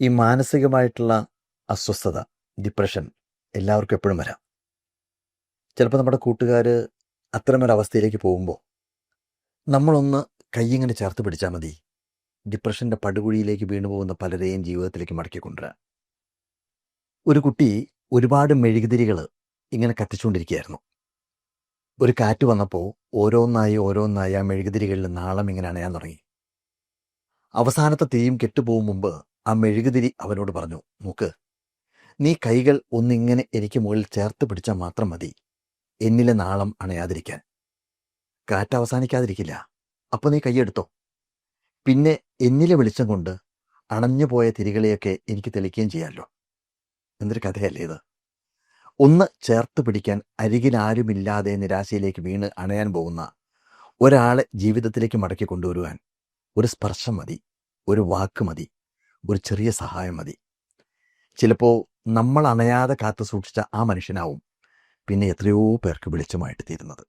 ഈ മാനസികമായിട്ടുള്ള അസ്വസ്ഥത ഡിപ്രഷൻ എല്ലാവർക്കും എപ്പോഴും വരാം. ചിലപ്പോൾ നമ്മുടെ കൂട്ടുകാർ അത്തരമൊരവസ്ഥയിലേക്ക് പോകുമ്പോൾ നമ്മളൊന്ന് കൈയിങ്ങനെ ചേർത്ത് പിടിച്ചാൽ മതി. ഡിപ്രഷന്റെ പടുകുഴിയിലേക്ക് വീണു പോകുന്ന പലരെയും ജീവിതത്തിലേക്ക് മടക്കി കൊണ്ടുവരാൻ ഒരു കുട്ടി ഒരുപാട് മെഴുകുതിരികൾ ഇങ്ങനെ കത്തിച്ചുകൊണ്ടിരിക്കുകയായിരുന്നു ഒരു കാറ്റ് വന്നപ്പോൾ ഓരോന്നായി ഓരോന്നായി ആ മെഴുകുതിരികളിൽ നാളം ഇങ്ങനെ അണയാൻ തുടങ്ങി. അവസാനത്തെ തീയും കെട്ടുപോകും മുമ്പ് ആ മെഴുകുതിരി അവനോട് പറഞ്ഞു നോക്ക് നീ കൈകൾ ഒന്നിങ്ങനെ എനിക്ക് മുകളിൽ ചേർത്ത് പിടിച്ചാൽ മാത്രം മതി. എന്നിലെ നാളം അണയാതിരിക്കാൻ. കാറ്റ് അവസാനിക്കാതിരിക്കില്ല. അപ്പോൾ നീ കൈയെടുത്തോ. പിന്നെ എന്നിലെ വെളിച്ചം കൊണ്ട് അണഞ്ഞു പോയ തിരികളെയൊക്കെ എനിക്ക് തെളിക്കുകയും ചെയ്യാമല്ലോ എന്തൊരു കഥയല്ലേ ഇത്. ഒന്ന് ചേർത്ത് പിടിക്കാൻ അരികിൽ ആരുമില്ലാതെ നിരാശയിലേക്ക് വീണ് അണയാൻ പോകുന്ന ഒരാളെ ജീവിതത്തിലേക്ക് മടക്കി കൊണ്ടുവരുവാൻ ഒരു സ്പർശം മതി ഒരു വാക്ക് മതി. ഒരു ചെറിയ സഹായം മതി. ചിലപ്പോൾ നമ്മൾ അണയാതെ കാത്തു സൂക്ഷിച്ച ആ മനുഷ്യനാവും പിന്നെ എത്രയോ പേർക്ക് വെളിച്ചമായിട്ട് തീരുന്നത്.